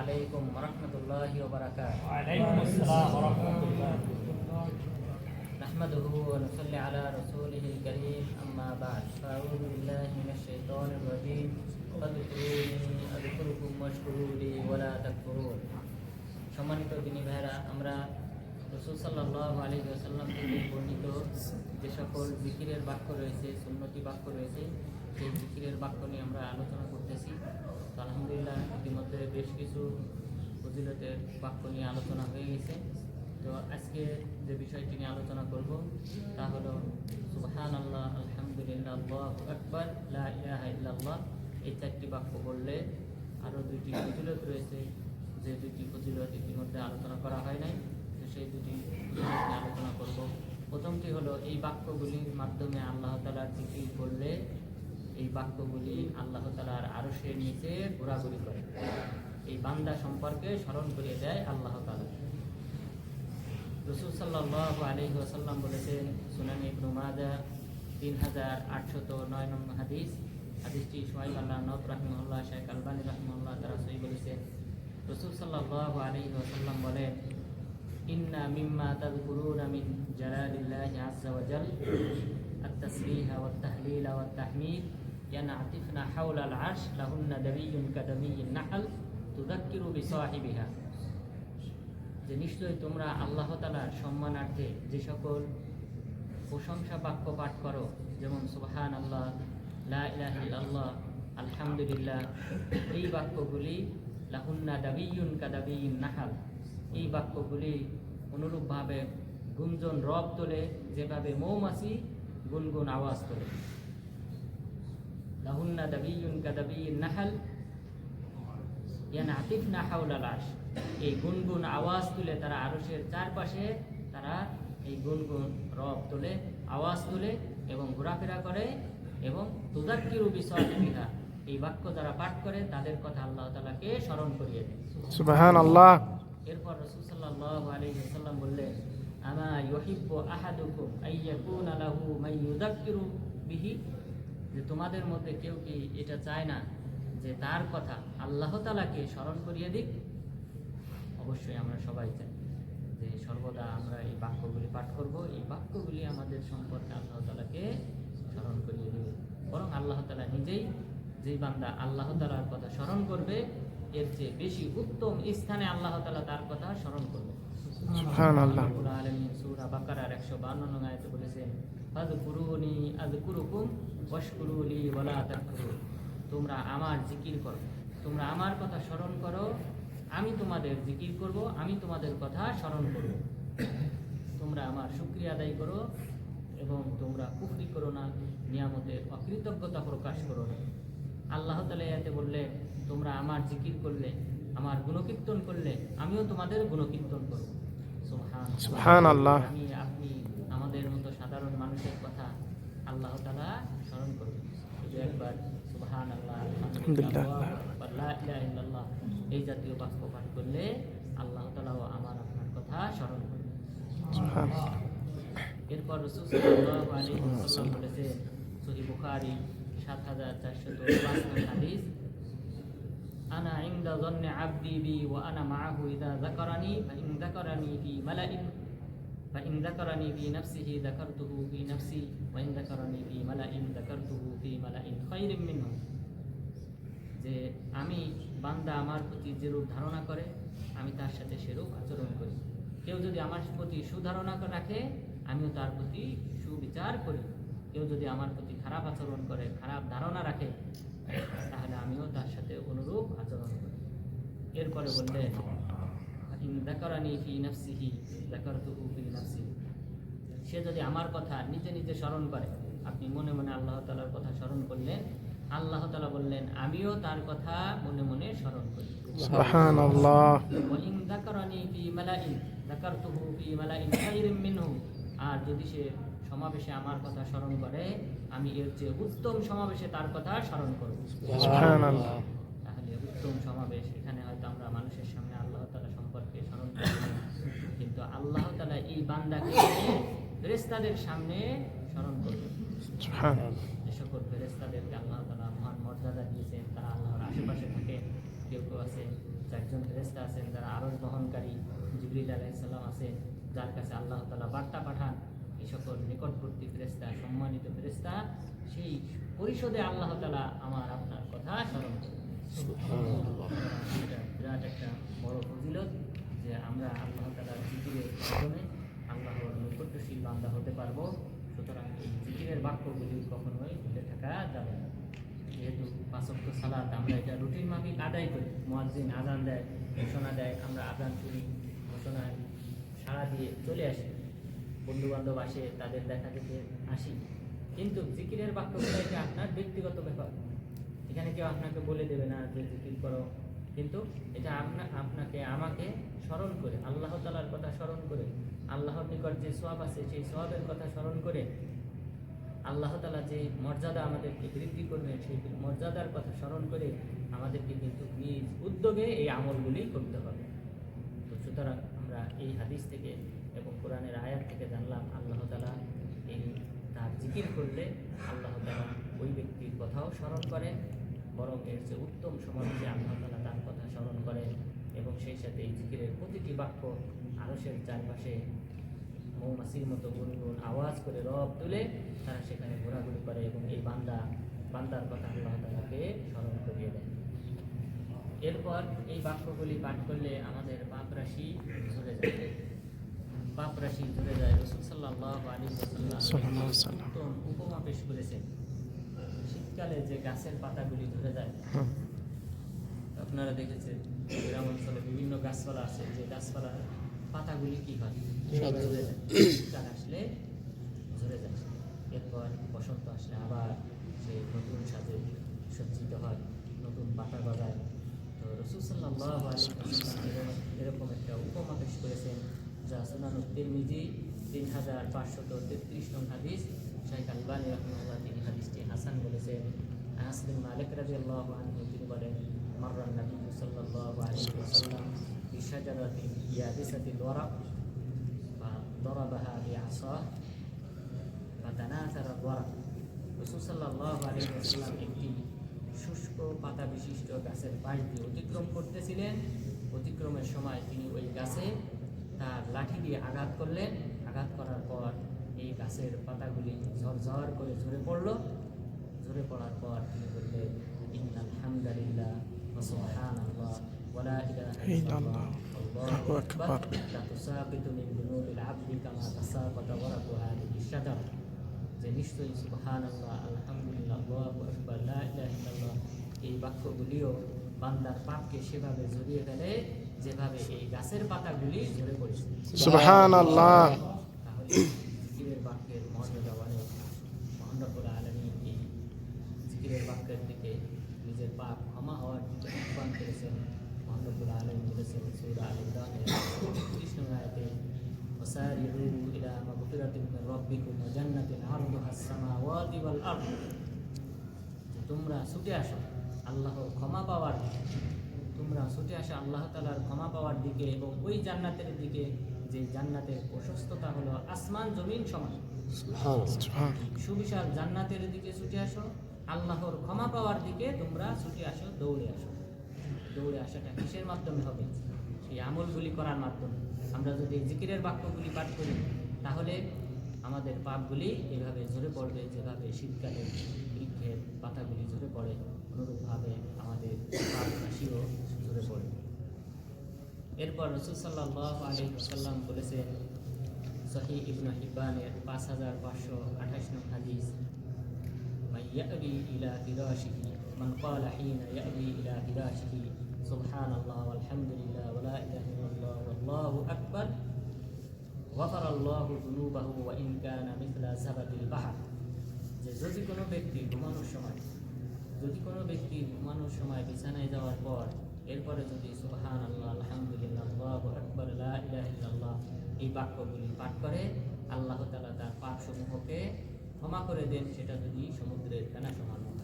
عليكم ورحمة الله وبركاته وعليكم السلام ورحمة الله نحمده ونصلي على رسوله الكريم أما بعد فأعوذ بالله من الشيطان الرجيم فاذكروني أذكركم واشكروا لي ولا تكفرون সম্মানিত দিনী ভাইরা আমরা রসুল সাল্লাহ আলী আসাল্লাম বর্ণিত যে সকল জিকিরের বাক্য রয়েছে, সুন্নতি বাক্য রয়েছে, সেই জিকিরের বাক্য নিয়ে আমরা আলোচনা করতেছি। আলহামদুলিল্লাহ, ইতিমধ্যে বেশ কিছু ফজিলতের বাক্য নিয়ে আলোচনা হয়ে গেছে। তো আজকে যে বিষয়টি নিয়ে আলোচনা করব, তা হলো সুবহান আল্লাহ আলহামদুলিল্লাহ আল্লাহ আকবর ইল্লাল্লাহ। এই চারটি বাক্য বললে আরও দুইটি ফজিলত রয়েছে। যে দুইটি ফজিলত ইতিমধ্যে আলোচনা করা হয় নাই। সেই দুটি আলোচনা করব। প্রথমটি হলো, এই বাক্যগুলির মাধ্যমে আল্লাহ তালার জিকির করলে এই বাক্যগুলি আল্লাহ তালার আরশের নিচে ঘোরাঘুরি করে। এই বান্দা সম্পর্কে স্মরণ করিয়ে দেয় আল্লাহ তালা রসুল সাল্লাহ আলী ওসাল্লাম বলেছেন, সুনানি ইবনু তিন হাজার আটশত নয় নম্বর হাদিস। হাদিসটি সোহাইব আল্লাহ নব রাহিমুল্লাহ শেখ আলবানী রাহিমুল্লাহ তারা সই বলেছেন। রসুল সাল্লাহ আলী ওসাল্লাম বলেন ইন্না মিম্মা তাযকুরুনা মিন জালালিল্লাহি আযজা ওয়া জাল التسبيح والتهليل والتحميد ينعطفن حول العرش لهن دمي كدمي النحل تذكر بصاحبها যে নিশ্চয়ই তোমরা আল্লাহ তালার সম্মানার্থে যে সকল প্রশংসা বাক্য পাঠ করো যেমন সুবহান আল্লাহ লা ইলাহা ইল্লাল্লাহ আলহামদুলিল্লাহ এই বাক্যগুলি লাহুন্না দাবিয়ুন কাদাবিয়ুন নাহাল এই বাক্যগুলি অনুরূপভাবে গুঞ্জন রব তোলে যেভাবে মৌমাছি গুনগুন আওয়াজ তোলে। লাহুন্না দাবিয়ুন কাদাবিয়ুন নাহাল ইয়ানা আতিফ না হাউলাল আরশ। এই গুনগুন আওয়াজ তুলে তারা আরশের চারপাশে তারা এই গুনগুন রব তোলে আওয়াজ তোলে এবং ঘোরাফেরা করে এবং তুদাক্কিরু বিসওয়াতিহা এই বাক্য যারা পাঠ করে তাদের কথা আল্লাহ তাআলাকে স্মরণ করিয়ে দেয় সুবহান আল্লাহ এরপর রাসূল সাল্লাল্লাহু আলাইহি ওয়াসাল্লাম বললেন, আমা ইউহিব্বু আহাদুকুম আইয়াকুনা লাহু মান ইউযাক্কিরু বিহি? যে তোমাদের মধ্যে কেউ কি এটা চায় না যে তার কথা আল্লাহ তাআলাকে স্মরণ করিয়ে দিক? অবশ্যই আমরা সবাই চাই যে সর্বদা আমরা এই বাক্যগুলি পাঠ করব। এই বাক্যগুলি আমাদের সম্পর্কে আল্লাহ তালাকে স্মরণ করিয়ে দেবে। বরং আল্লাহ তালা নিজেই যেই বান্দা আল্লাহ তালার কথা স্মরণ করবে এর চেয়ে বেশি উত্তম স্থানে আল্লাহ তাআলা তার কথা স্মরণ করবে। সুবহান আল্লাহ আলামিন সূরা বাকারার 152 নং আয়াতে বলেছেন ফাযকুরুনি আযকুরুকুম ওয়াশকুরুলি ওয়ালা তাকফুরুন। তোমরা আমার জিকির করো তোমরা আমার কথা স্মরণ করো আমি তোমাদের জিকির করব আমি তোমাদের কথা স্মরণ করব। তোমরা আমার শুকরিয়া আদায় করো এবং তোমরা কুফরি করো না নিয়ামতের অকৃতজ্ঞতা প্রকাশ করো না। আল্লাহ তালা বললে তোমরা আমার জিকির করলে আমার গুণকীর্তন করলে আমিও তোমাদের গুণকীর্তন করব। সুবহান সুবহানাল্লাহ। আমি আপনি আমাদের মতো সাধারণ মানুষের কথা আল্লাহ তালা স্মরণ করবেন শুধু একবার সুবহান আল্লাহ আলহামদুলিল্লাহ। এই জাতীয় বাক্য পাঠ করলে আল্লাহ তালাও আমার আপনার কথা স্মরণ করবেন এরপর রসুল বলেছে সহিহ বুখারী 7405 নম্বর হাদিস। আনা ইনদা যন্নি আবদি বি ওয়া আনা ফা ইন যাকারানি ফি নাফসিহি যাকারতুহু ফি নাফসি ফি মালাইন ফি মালাইন খায়রিম মিনহু। যে আমি বান্দা আমার প্রতি যেরূপ ধারণা করে, আমি তার সাথে সেরূপ আচরণ করি। কেউ যদি আমার প্রতি সুধারণা রাখে, আমিও তার প্রতি সুবিচার করি। কেউ যদি আমার প্রতি খারাপ আচরণ করে খারাপ ধারণা রাখে তাহলে আমিও তার সাথে অনুরূপ আচরণ করি। এরপরে বললে ইন ফি নাফসিহি যাকারতুহু ফি নাফসি সে যদি আমার কথা নিজে নিজে স্মরণ করে আপনি মনে মনে আল্লাহ তালার কথা স্মরণ করলেন আল্লাহ তালা বললেন আমিও তার কথা মনে মনে স্মরণ করি। আর যদি সে সমাবেশে আমার কথা স্মরণ করে আমি এর চেয়ে উত্তম সমাবেশে তার কথা স্মরণ করব। তাহলে উত্তম সমাবেশ এখানে হয়তো আমরা মানুষের সামনে আল্লাহ তালা সম্পর্কে স্মরণ করি কিন্তু আল্লাহ তাআলা এই বান্দাকে ফেরেশতাদের সামনে স্মরণ করবে। যে সকল ফেরেশতাদেরকে আল্লাহ তালা মহান মর্যাদা দিয়েছেন তারা আল্লাহর আশেপাশে থাকে কেউ কেউ আছে চারজন ফেরেস্তা আছেন যারা আরজ বহনকারী জিবরিল আলাইসাল্লাম আছে যার কাছে আল্লাহ তালা বার্তা পাঠান এই সকল নিকটবর্তী ফেরেস্তা সম্মানিত ফেরেস্তা সেই পরিষদে আল্লাহ তালা আমার আপনার কথা স্মরণ বিরাট একটা বড় ফজিলত যে আমরা আল্লাহ তালার জিকিরের মাধ্যমে আল্লাহর নিকটশীল বান্দা হতে পারব। সুতরাং এই জিকিরের বাক্যগুলি কখনোই ভুলে থাকা যাবে না। যেহেতু পাঁচক্য সালাত আমরা এটা রুটিন মাফিক আদায় করি। মুয়াজ্জিন আজান দেয় ঘোষণা দেয় আমরা আজান করি ঘোষণায় সাড়া দিয়ে চলে আসি। বন্ধু বান্ধব আসে, তাদের দেখা দেখে আসি। কিন্তু জিকিরের বাক্যগুলো এটা আপনার ব্যক্তিগত ব্যাপার। এখানে কেউ আপনাকে বলে দেবে না যে জিকির করো। কিন্তু এটা আপনা আপনাকে, আমাকে স্মরণ করে, আল্লাহ তালার কথা স্মরণ করে, আল্লাহর নিকট যে সোয়াব আছে, সেই সোয়াবের কথা স্মরণ করে আল্লাহ তালা যে মর্যাদা আমাদেরকে বৃদ্ধি করবেন, সেই মর্যাদার কথা স্মরণ করে আমাদেরকে কিন্তু নিজ উদ্যোগে এই আমলগুলি করতে হবে। তো সুতরাং আমরা এই হাদিস থেকে এবং কোরআনের আয়াত থেকে জানলাম, আল্লাহ তালা এই তার জিকির করলে আল্লাহ তালা ওই ব্যক্তির কথাও স্মরণ করেন বরং এর যে উত্তম সমাজে আল্লাহ তালা তার কথা স্মরণ করেন এবং সেই সাথে এই জিকিরের প্রতিটি বাক্য আরসের চারপাশে মৌমাছির মতো গুনগুন আওয়াজ করে রব তুলে তারা সেখানে ঘোরাঘুরি করে এবং এই বান্দা, বান্দার কথা আল্লাহ তালাকে স্মরণ করিয়ে দেয়। এরপর এই বাক্যগুলি পাঠ করলে আমাদের পাপ রাশি ঝরে যায়। পাপ রাশি ঝরে যায়। রসুল সাল্লাহ আলী সাল্লাম। উপমা পেশ করেছেন। শীতকালে যে গাছের পাতাগুলি ঝরে যায় আপনারা দেখেছেন গ্রাম অঞ্চলে বিভিন্ন গাছপালা আছে। যে গাছপালার পাতাগুলি কি হয়? ঝরে যায়। শীতকাল আসলে ঝরে যায়। এরপর বসন্ত আসলে আবার সে নতুন সাজে সজ্জিত হয়। নতুন পাতা গজায়। রসুসাল্লাহ এরকম একটা উপমা করেছেন, যা সুনানুর তিরমিজি তিন হাজার পাঁচশত তেত্রিশ নং হাদিস শাহেখ আলবানি রহমুল্লাহ তিনি হাদিসটি হাসান বলেছেন। আনাসবিন মালিক রাজি আল্লাহ আনহু তিনি বলেন, মার্রান নবী সাল্লাহ আলহি আসাল্লাম বিশাজারাতি ইয়াদিসাতি দরা বা দরাবাহা বিআসা বা দানা তারা দরা রসুসাল্লাহ আলহি আসাল্লাম একটি শুষ্ক পাতা বিশিষ্ট গাছের পাশ দিয়ে অতিক্রম করতেছিলেন অতিক্রমের সময় তিনি ওই গাছে তার লাঠি দিয়ে আঘাত করলেন আঘাত করার পর এই গাছের পাতাগুলি ঝরঝর করে ঝরে পড়ল ঝরে পড়ার পর তিনি বললেন ইন্নাল হামদালিল্লাহ মিন হাদিহি শাজারা যে নিশ্চয়ই আলহামদুলিল্লাহ আল্লাহু ইল্লাল্লাহ এই বাক্যগুলিও বান্দার পাপকে সেভাবে ঝরিয়ে ফেলে যেভাবে এই গাছের পাতাগুলি ঝরে পড়েছে। তাহলে জিকিরের বাক্যের মর্যাদা অনেক মহানবুল আলমী এই জিকিরের বাক্যের দিকে নিজের পাপ ক্ষমা হওয়ার দিকে আহ্বান করেছেন। মহানবুল আলম বলেছেন সৌরা আল ইমরানের ত্রিশ নম্বর وسارعوا إلى مغفرة من ربكم وجنة عرضها السماوات والأرض যে তোমরা ছুটে আসো আল্লাহর ক্ষমা পাওয়ার দিকে তোমরা ছুটে আসো আল্লাহ তালার ক্ষমা পাওয়ার দিকে এবং ওই জান্নাতের দিকে যে জান্নাতের প্রশস্ততা হলো আসমান জমিন সমান সুবহান সুবিশাল জান্নাতের দিকে ছুটে আসো আল্লাহর ক্ষমা পাওয়ার দিকে তোমরা ছুটে আসো দৌড়ে আসো দৌড়ে আসাটা কিসের মাধ্যমে হবে সেই আমলগুলি করার মাধ্যমে আমরা যদি জিকিরের বাক্যগুলি পাঠ করি তাহলে আমাদের পাপগুলি এভাবে ঝরে পড়বে যেভাবে শীতকালে বৃক্ষের পাতাগুলি ঝরে পড়ে অনুরূপভাবে আমাদের পাপ রাশিও ঝরে পড়ে এরপর রসুল সাল্লাহ আলী সাল্লাম বলেছেন সহি ইবনু হিব্বানের পাঁচ হাজার পাঁচশো আঠাশ নং হাদিস من يأوي إلى فراشه من قال حين يأوي إلى فراشه سبحان الله والحمد لله ولا إله إلا الله أكبر غفر আল্লাহ ذنوبه وإن كان مثل মিসলা البحر যদি কোনো ব্যক্তি ঘুমানোর সময়, যদি কোনো ব্যক্তি ঘুমানোর সময় বিছানায় যাওয়ার পর, এরপরে যদি সুহান আল্লাহ আলহামদুলিল্লাহ, আল্লাহু আকবার এই বাক্যগুলি পাঠ করে, আল্লাহ তাআলা তার পাপসমূহকে ক্ষমা করে দেন, সেটা যদি সমুদ্রের ফেনা সমান হয়।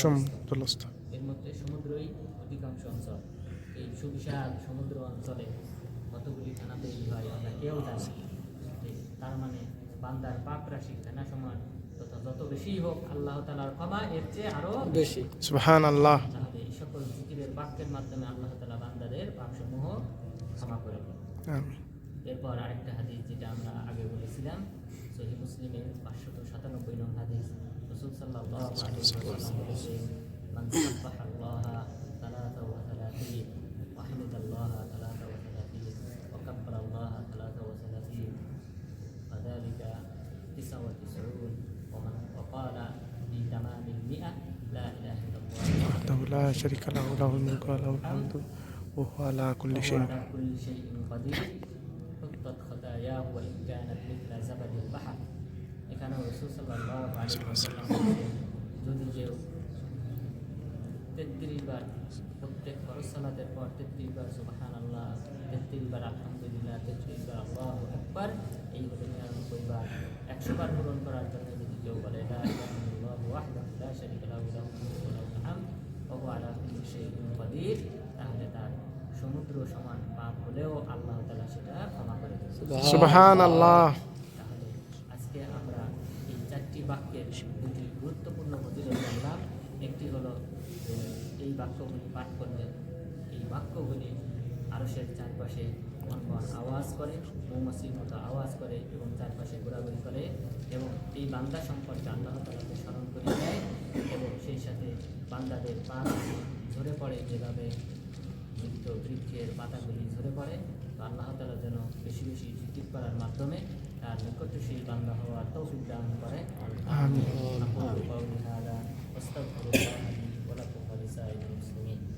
সমুদ্রস্থ এর মধ্যে সমুদ্রই অধিকাংশ অঞ্চল। এই সুবিশাল সমুদ্র অঞ্চলে কতগুলি থানা তৈরি হয় আমরা কেউ জানি তার মানে বান্দার পাপ রাশি ফেনা সমান তথা যত বেশি হোক আল্লাহ তালার ক্ষমা এর চেয়ে আরও বেশি। সুবহান আল্লাহ এই সকল জিকিরের বাক্যের মাধ্যমে আল্লাহ তালা বান্দাদের পাপসমূহ ক্ষমা করে দেন। এরপর আরেকটা হাদিস যেটা আমরা আগে বলেছিলাম সহি মুসলিমের পাঁচশত সাতানব্বই নং হাদিস। الرسول صلى الله عليه وسلم من سبح الله ثلاثة وثلاثين وحمد الله ثلاثة وثلاثين وكبر الله ثلاثة وثلاثين وذلك تسعة وتسعون ومن وقال في تمام المئة لا إله إلا الله وحده لا شريك له له الملك وله الحمد وهو على كل شيء على كل شيء قدير حطت خطاياه وإن كانت مثل زبد البحر এখানে রসুল সাল্লাল্লাহু আলাইহি ওয়াসাল্লাম বলেছেন, যদি কেউ তেত্রিশ বার প্রত্যেক ফরজ সালাতের পর তেত্রিশ বার সুবাহান আল্লাহ তেত্রিশ বার আলহামদুলিল্লাহ তেত্রিশ বার আল্লাহ একবার এই হলো নিরানব্বই বার একশো বার পূরণ করার জন্য যদি কেউ বলে লা ইলাহা ইল্লাল্লাহু ওয়াহদাহু লা শারীকা লাহু লাহুল মুলকু ওয়া লাহুল হামদ ওয়া হুয়া আলা কুল্লি শাইইন কাদির তাহলে তার সমুদ্র সমান পাপ হলেও আল্লাহ তাআলা সেটা ক্ষমা করে সুবহান আল্লাহ তাহলে আজকে আমরা এই চারটি বাক্যের দুটি গুরুত্বপূর্ণ প্রতিরোধ জানলাম একটি হলো যে এই বাক্যগুলি পাঠ করলে এই বাক্যগুলি আরসের চারপাশে কনকন আওয়াজ করে মৌমাছির মতো আওয়াজ করে এবং চারপাশে ঘোরাঘুরি করে এবং এই বান্দা সম্পর্কে আল্লাহ তালাকে স্মরণ করে দেয় এবং সেই সাথে বান্দাদের পা ঝরে পড়ে। যেভাবে মৃত বৃক্ষের পাতাগুলি ঝরে পড়ে তো আল্লাহ তালা যেন বেশি বেশি জিকির করার মাধ্যমে তার নিকটশীল বান্দা হওয়ার তৌফিক দান করে। আমিন। side of me